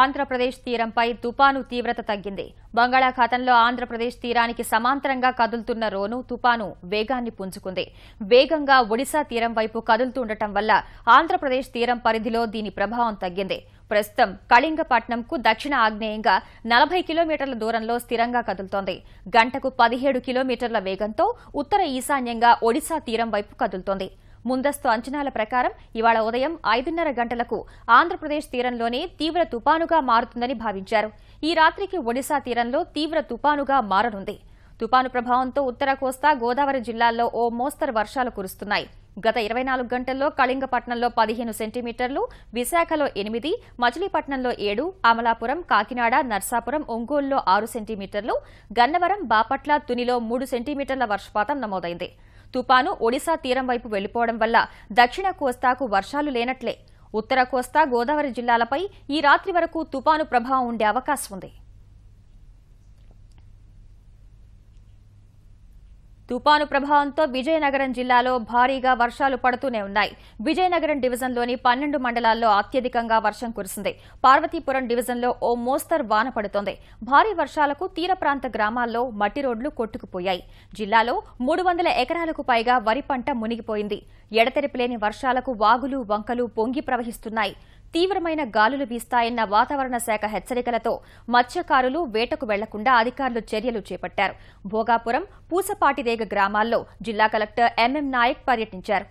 ఆంధ్రప్రదేశ్ తీరంపై తుపాను తీవ్రత తగ్గింది. బంగాళాఖాతంలో ఆంధ్రప్రదేశ్ తీరానికి సమాంతరంగా కదులుతున్న రోను తుపాను వేగాన్ని పుంజుకుంది. వేగంగా ఒడిశా తీరం వైపు కదులుతుండటం వల్ల ఆంధ్రప్రదేశ్ తీరం పరిధిలో దీని ప్రభావం తగ్గింది. ప్రస్తుతం కళింగపట్నంకు దక్షిణ ఆగ్నేయంగా నలభై కిలోమీటర్ల దూరంలో స్థిరంగా కదులుతోంది. గంటకు పదిహేడు కిలోమీటర్ల వేగంతో ఉత్తర ఈశాన్యంగా ఒడిశా తీరం వైపు కదులుతోంది. ముందస్తు అంచనాల ప్రకారం ఇవాళ ఉదయం ఐదున్నర గంటలకు ఆంధ్రప్రదేశ్ తీరంలోనే తీవ్ర తుపానుగా మారుతుందని భావించారు. ఈ రాత్రికి ఒడిశా తీరంలో తీవ్ర తుపానుగా మారనుంది. తుపాను ప్రభావంతో ఉత్తర కోస్తా గోదావరి జిల్లాల్లో ఓ మోస్తరు వర్షాలు కురుస్తున్నాయి. గత ఇరవై నాలుగు గంటల్లో కళింగపట్నంలో పదిహేను సెంటీమీటర్లు విశాఖలో ఎనిమిది మచిలీపట్నంలో ఏడు అమలాపురం కాకినాడ నర్సాపురం ఒంగోలులో ఆరు సెంటీమీటర్లు గన్నవరం బాపట్ల తునిలో మూడు సెంటీమీటర్ల వర్షపాతం నమోదైంది. తుపాను ఒడిశా తీరం వైపు వెళ్ళిపోవడం వల్ల దక్షిణ కోస్తాకు వర్షాలు లేనట్లే. ఉత్తర కోస్తా గోదావరి జిల్లాలపై ఈ రాత్రి వరకు తుపాను ప్రభావం ఉండే అవకాశం ఉంది. తుపాను ప్రభావంతో విజయనగరం జిల్లాలో భారీగా వర్షాలు పడుతూనే ఉన్నాయి. విజయనగరం డివిజన్లోని పన్నెండు మండలాల్లో అత్యధికంగా వర్షం కురిసింది. పార్వతీపురం డివిజన్లో ఓ మోస్తరు వాన పడుతోంది. భారీ వర్షాలకు తీర ప్రాంత గ్రామాల్లో మట్టి రోడ్లు కొట్టుకుపోయాయి. జిల్లాలో మూడు వందల ఎకరాలకు పైగా వరి పంట మునిగిపోయింది. ఎడతెరిపిలేని వర్షాలకు వాగులు వంకలు పొంగి ప్రవహిస్తున్నాయి. తీవ్రమైన గాలులు వీస్తాయన్న వాతావరణ శాఖ హెచ్చరికలతో మత్స్యకారులు వేటకు వెళ్ళకుండా అధికారులు చర్యలు చేపట్టారు. భోగాపురం పూసపాటిరేగ గ్రామాల్లో జిల్లా కలెక్టర్ ఎంఎం నాయక్ పర్యటించారు.